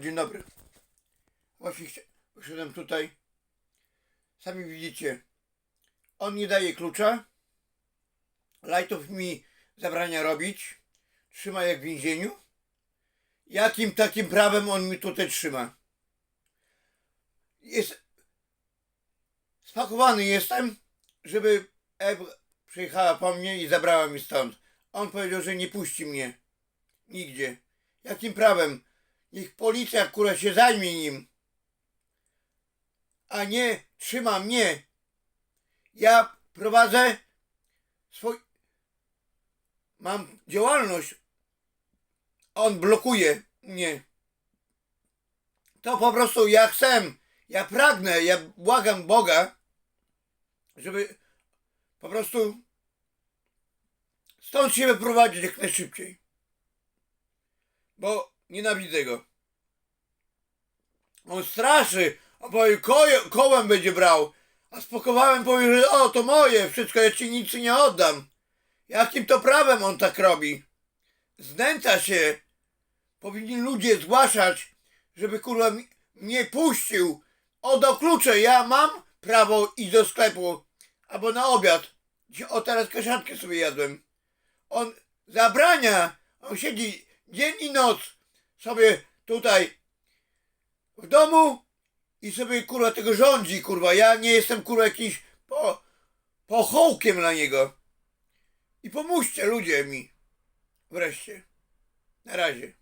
Dzień dobry. Właśnie poszedłem tutaj. Sami widzicie. On nie daje klucza. Lajtow mi zabrania robić. Trzyma jak w więzieniu. Jakim takim prawem on mi tutaj trzyma? Jest... Spakowany jestem, żeby Ewa przyjechała po mnie i zabrała mi stąd. On powiedział, że nie puści mnie. Nigdzie. Jakim prawem? Niech policja, która się zajmie nim. A nie trzyma mnie. Ja prowadzę swój... Mam działalność. On blokuje mnie. To po prostu ja chcę. Ja pragnę, ja błagam Boga, żeby po prostu stąd się wyprowadzić jak najszybciej. Bo nienawidzę go. On straszy, a powie ko- kołem będzie brał. A spakowałem powie, że o to moje, wszystko ja ci nic nie oddam. Jakim to prawem on tak robi? Znęca się. Powinni ludzie zgłaszać, żeby kurwa mnie puścił. Oddał klucze, ja mam prawo iść do sklepu. Albo na obiad. O teraz kaszankę sobie jadłem. On zabrania. On siedzi dzień i noc sobie tutaj w domu i sobie kurwa tego rządzi, kurwa. Ja nie jestem kurwa jakiś po, pochołkiem dla niego. I pomóżcie ludzie mi. Wreszcie. Na razie.